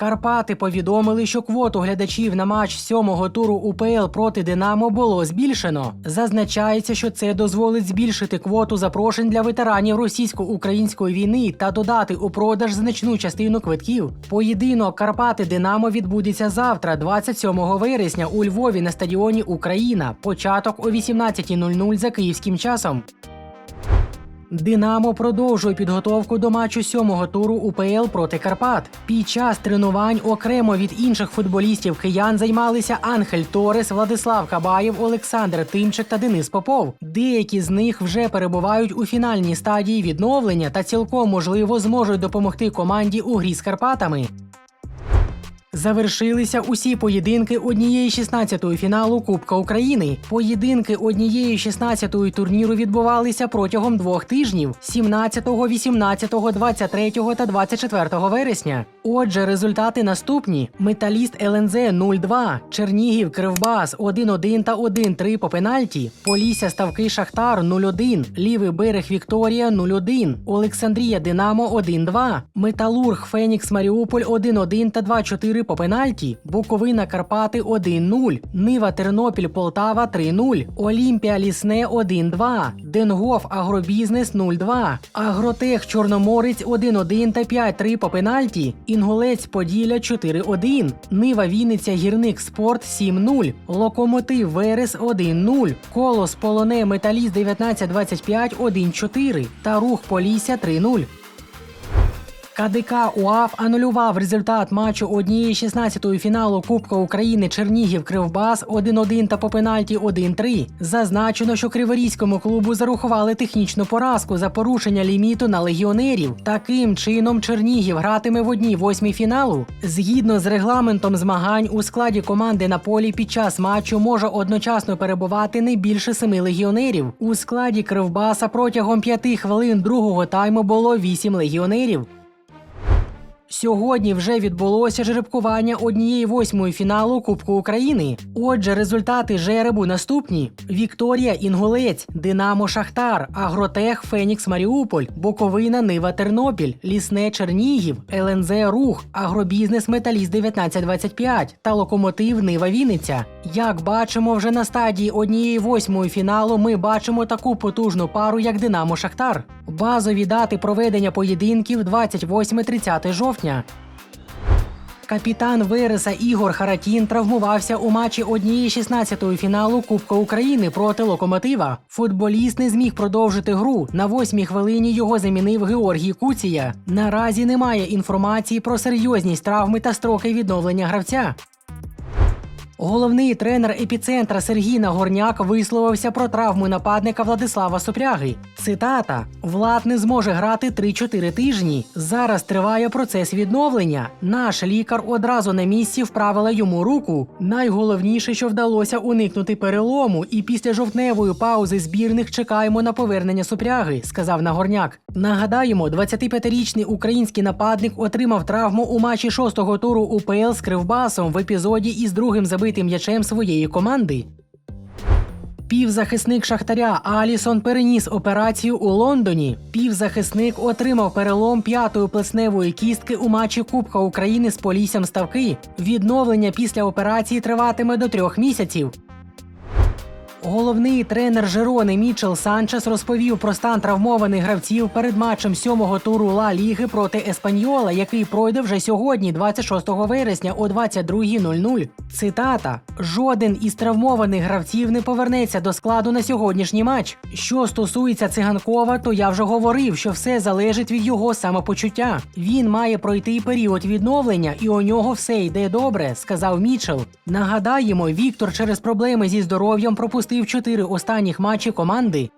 Карпати повідомили, що квоту глядачів на матч сьомого туру УПЛ проти Динамо було збільшено. Зазначається, що це дозволить збільшити квоту запрошень для ветеранів російсько-української війни та додати у продаж значну частину квитків. Поєдинок Карпати Динамо відбудеться завтра, 27 вересня, у Львові на стадіоні Україна. Початок о 18.00 за київським часом. Динамо продовжує підготовку до матчу сьомого туру УПЛ проти Карпат. Під час тренувань окремо від інших футболістів киян займалися Анхель Торес, Владислав Кабаєв, Олександр Тимчик та Денис Попов. Деякі з них вже перебувають у фінальній стадії відновлення та цілком можливо зможуть допомогти команді у грі з Карпатами. Завершилися усі поєдинки однієї 16-ї фіналу Кубка України. Поєдинки однієї 16-ї турніру відбувалися протягом двох тижнів: 17, 18, 23 та 24 вересня. Отже, результати наступні: Металіст ЛНЗ 0-2, Чернігів Кривбас 1-1 та 1-3 по пенальті, Полісся Ставки Шахтар 0-1, Лівий берег Вікторія 0-1, Олександрія Динамо 1-2, Металург Фенікс Маріуполь 1-1 та 2-4 по пенальті, Буковина Карпати 1-0, Нива Тернопіль Полтава 3-0, Олімпія Лісне 1-2, Денгоф Агробізнес 0-2, Агротех Чорноморець 1-1 та 5-3 по пенальті, Інгулець Поділля 4-1, Нива Вінниця Гірник Спорт 7-0, Локомотив Верес 1-0, Колос Полоне Металіст 1925 1-4 та Рух Полісся 3-0. КДК УАФ анулював результат матчу однієї 16-ї фіналу Кубка України Чернігів Кривбас 1-1 та по пенальті 1-3. Зазначено, що криворізькому клубу зарахували технічну поразку за порушення ліміту на легіонерів. Таким чином Чернігів гратиме в одній восьмій фіналу. Згідно з регламентом змагань у складі команди на полі під час матчу може одночасно перебувати не більше семи легіонерів. У складі Кривбаса протягом п'яти хвилин другого тайму було вісім легіонерів. Сьогодні вже відбулося жеребкування однієї восьмої фіналу Кубку України. Отже, результати жеребу наступні: Вікторія Інгулець, Динамо Шахтар, Агротех Фенікс Маріуполь, Буковина Нива Тернопіль, Лісне Чернігів, ЛНЗ Рух, Агробізнес Металіст 1925 та Локомотив Нива Вінниця. Як бачимо, вже на стадії однієї восьмої фіналу ми бачимо таку потужну пару, як Динамо Шахтар. Базові дати проведення поєдинків 28-30 жовтня. Капітан Вереса Ігор Харатін травмувався у матчі однієї 16-ї фіналу Кубка України проти Локомотива. Футболіст не зміг продовжити гру. На восьмій хвилині його замінив Георгій Куція. Наразі немає інформації про серйозність травми та строки відновлення гравця. Головний тренер епіцентра Сергій Нагорняк висловився про травму нападника Владислава Сопряги. Цитата: Влад не зможе грати 3-4 тижні. Зараз триває процес відновлення. Наш лікар одразу на місці вправила йому руку. Найголовніше, що вдалося уникнути перелому, і після жовтневої паузи збірних чекаємо на повернення Сопряги, сказав Нагорняк. Нагадаємо, 25-річний український нападник отримав травму у матчі шостого туру УПЛ з Кривбасом в епізоді із другим забитим м'ячем своєї команди. Півзахисник Шахтаря Алісон переніс операцію у Лондоні. Півзахисник отримав перелом п'ятої плесневої кістки у матчі Кубка України з Поліссям Ставки. Відновлення після операції триватиме до трьох місяців. Головний тренер Жерони Мічел Санчес розповів про стан травмованих гравців перед матчем сьомого туру Ла Ліги проти Еспаньола, який пройде вже сьогодні, 26 вересня о 22.00. Цитата: жоден із травмованих гравців не повернеться до складу на сьогоднішній матч. Що стосується циганкова, то я вже говорив, що все залежить від його самопочуття. Він має пройти період відновлення, і у нього все йде добре, сказав Мічел. Нагадаємо, Віктор через проблеми зі здоров'ям пропустив чотири останніх матчі команди.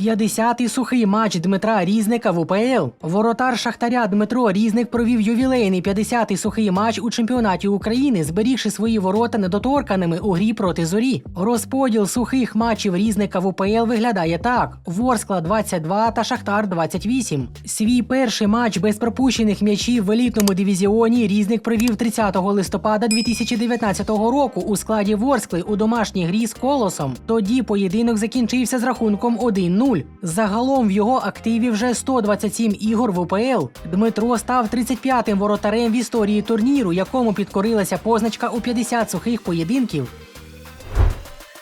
50-й сухий матч Дмитра Різника в УПЛ. Воротар Шахтаря Дмитро Різник провів ювілейний 50-й сухий матч у чемпіонаті України, зберігши свої ворота недоторканими у грі проти зорі. Розподіл сухих матчів Різника в УПЛ виглядає так: Ворскла 22 та Шахтар 28. Свій перший матч без пропущених м'ячів в елітному дивізіоні Різник провів 30 листопада 2019 року у складі Ворскли у домашній грі з колосом. Тоді поєдинок закінчився з рахунком 1-0. Загалом в його активі вже 127 ігор в УПЛ. Дмитро став 35-м воротарем в історії турніру, якому підкорилася позначка у 50 сухих поєдинків.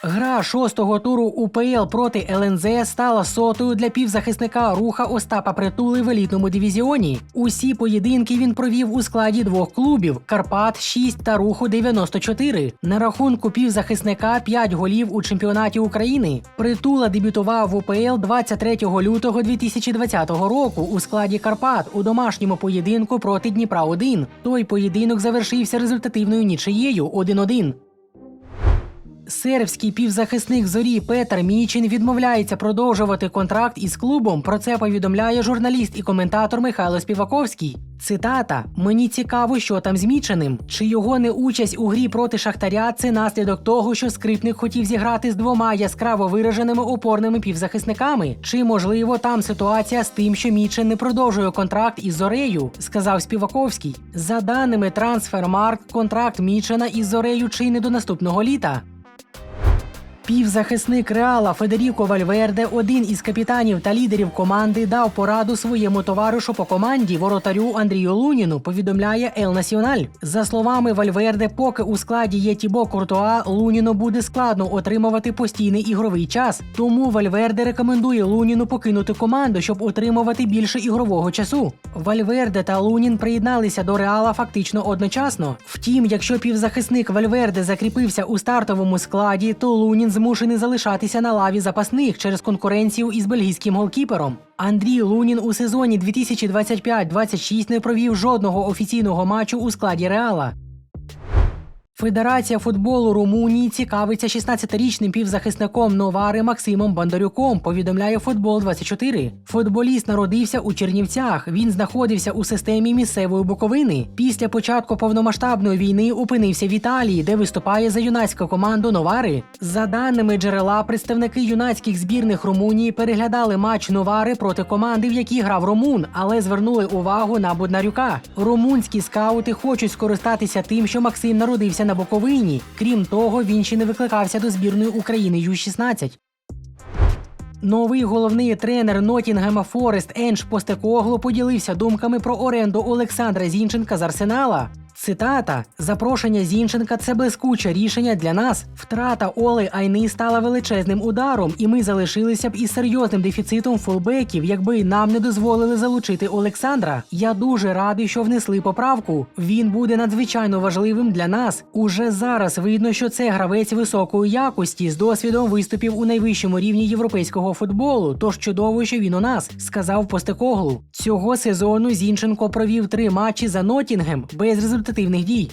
Гра шостого туру УПЛ проти ЛНЗ стала сотою для півзахисника руха Остапа Притули в елітному дивізіоні. Усі поєдинки він провів у складі двох клубів Карпат 6 та Руху 94. На рахунку півзахисника 5 голів у чемпіонаті України. Притула дебютував в УПЛ 23 лютого 2020 року у складі Карпат у домашньому поєдинку проти Дніпра 1 Той поєдинок завершився результативною нічиєю 1-1. Сербський півзахисник зорі Петр Мічин відмовляється продовжувати контракт із клубом. Про це повідомляє журналіст і коментатор Михайло Співаковський. Цитата: Мені цікаво, що там з Міченим. Чи його неучасть у грі проти Шахтаря це наслідок того, що скрипник хотів зіграти з двома яскраво вираженими опорними півзахисниками? Чи можливо там ситуація з тим, що Мічен не продовжує контракт із Зорею? сказав Співаковський. За даними Трансфермарк, контракт Мічена із Зорею чи не до наступного літа. Півзахисник Реала Федеріко Вальверде, один із капітанів та лідерів команди, дав пораду своєму товаришу по команді воротарю Андрію Луніну. Повідомляє Ел Національ. За словами Вальверде, поки у складі є Тібо Куртуа, Луніну буде складно отримувати постійний ігровий час. Тому Вальверде рекомендує Луніну покинути команду, щоб отримувати більше ігрового часу. Вальверде та Лунін приєдналися до Реала фактично одночасно. Втім, якщо півзахисник Вальверде закріпився у стартовому складі, то Лунін змушений залишатися на лаві запасних через конкуренцію із бельгійським голкіпером. Андрій Лунін у сезоні 2025-26 не провів жодного офіційного матчу у складі Реала. Федерація футболу Румунії цікавиться 16-річним півзахисником Новари Максимом Бандарюком. Повідомляє Футбол 24 Футболіст народився у Чернівцях. Він знаходився у системі місцевої Буковини. Після початку повномасштабної війни опинився в Італії, де виступає за юнацьку команду Новари. За даними джерела, представники юнацьких збірних Румунії переглядали матч Новари проти команди, в якій грав Румун, але звернули увагу на Боднарюка. Румунські скаути хочуть скористатися тим, що Максим народився на Буковині. Крім того, він ще не викликався до збірної України Ю-16. Новий головний тренер Нотінгема Форест Енш Постекогло поділився думками про оренду Олександра Зінченка з Арсенала. Цитата: запрошення Зінченка це блискуче рішення для нас. Втрата Оли Айни стала величезним ударом, і ми залишилися б із серйозним дефіцитом фулбеків, якби нам не дозволили залучити Олександра. Я дуже радий, що внесли поправку. Він буде надзвичайно важливим для нас. Уже зараз видно, що це гравець високої якості з досвідом виступів у найвищому рівні європейського футболу. Тож чудово, що він у нас, сказав Постекоглу. Цього сезону Зінченко провів три матчі за Нотінгем без результативних дій.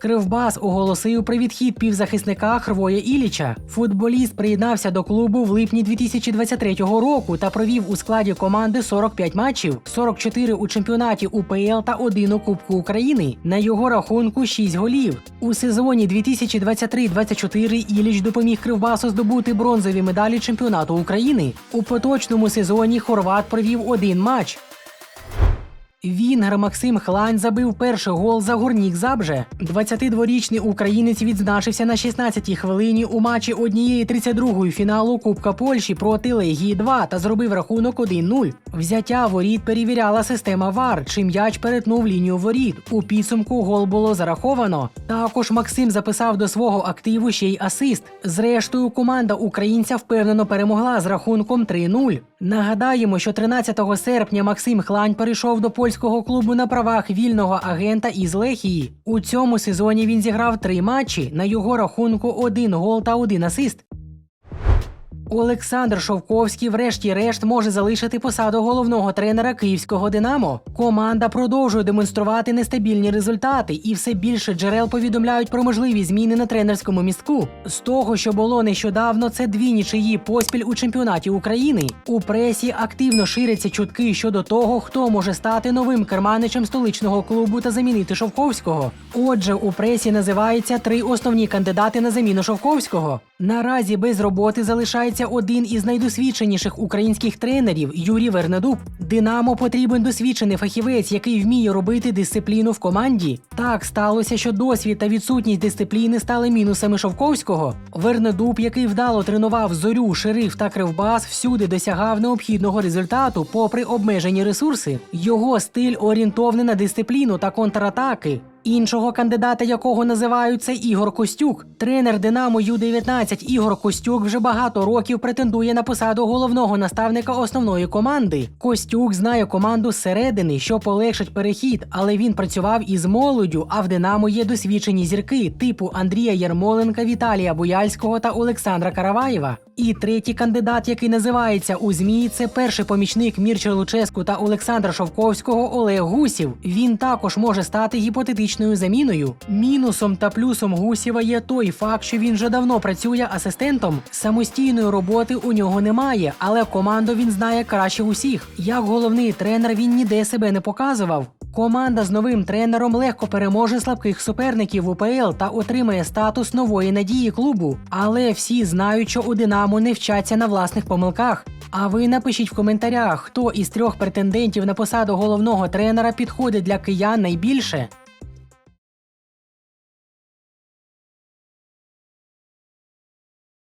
Кривбас оголосив про відхід півзахисника Хрвоя Іліча. Футболіст приєднався до клубу в липні 2023 року та провів у складі команди 45 матчів, 44 у чемпіонаті УПЛ та один у Кубку України. На його рахунку 6 голів. У сезоні 2023-24 Іліч допоміг Кривбасу здобути бронзові медалі чемпіонату України. У поточному сезоні Хорват провів один матч. Вінгер Максим Хлань забив перший гол за гурнік Забже. 22-річний українець відзначився на 16-й хвилині у матчі однієї 32-ї фіналу Кубка Польщі проти Легії 2 та зробив рахунок 1-0. Взяття воріт перевіряла система ВАР, чи м'яч перетнув лінію воріт. У підсумку гол було зараховано. Також Максим записав до свого активу ще й асист. Зрештою, команда українця впевнено перемогла з рахунком 3-0. Нагадаємо, що 13 серпня Максим Хлань перейшов до польського клубу на правах вільного агента із Лехії. У цьому сезоні він зіграв три матчі. На його рахунку один гол та один асист. Олександр Шовковський, врешті-решт, може залишити посаду головного тренера київського Динамо. Команда продовжує демонструвати нестабільні результати, і все більше джерел повідомляють про можливі зміни на тренерському містку. З того, що було нещодавно, це дві нічиї поспіль у чемпіонаті України. У пресі активно ширяться чутки щодо того, хто може стати новим керманичем столичного клубу та замінити Шовковського. Отже, у пресі називаються три основні кандидати на заміну Шовковського. Наразі без роботи залишається один із найдосвідченіших українських тренерів Юрій Вернедуб. Динамо потрібен досвідчений фахівець, який вміє робити дисципліну в команді. Так сталося, що досвід та відсутність дисципліни стали мінусами Шовковського. Вернедуб, який вдало тренував зорю, шериф та кривбас, всюди досягав необхідного результату, попри обмежені ресурси. Його стиль орієнтований на дисципліну та контратаки. Іншого кандидата, якого називають, це Ігор Костюк. Тренер Динамо Ю-19 Ігор Костюк вже багато років претендує на посаду головного наставника основної команди. Костюк знає команду зсередини, що полегшить перехід, але він працював із молоддю, а в Динамо є досвідчені зірки типу Андрія Ярмоленка, Віталія Буяльського та Олександра Караваєва. І третій кандидат, який називається у ЗМІ, це перший помічник Мірча Луческу та Олександра Шовковського Олег Гусів. Він також може стати гіпотетичною заміною. Мінусом та плюсом Гусєва є той факт, що він вже давно працює асистентом. Самостійної роботи у нього немає, але команду він знає краще усіх. Як головний тренер він ніде себе не показував. Команда з новим тренером легко переможе слабких суперників УПЛ та отримає статус нової надії клубу. Але всі знають, що у Динамо не вчаться на власних помилках. А ви напишіть в коментарях, хто із трьох претендентів на посаду головного тренера підходить для киян найбільше.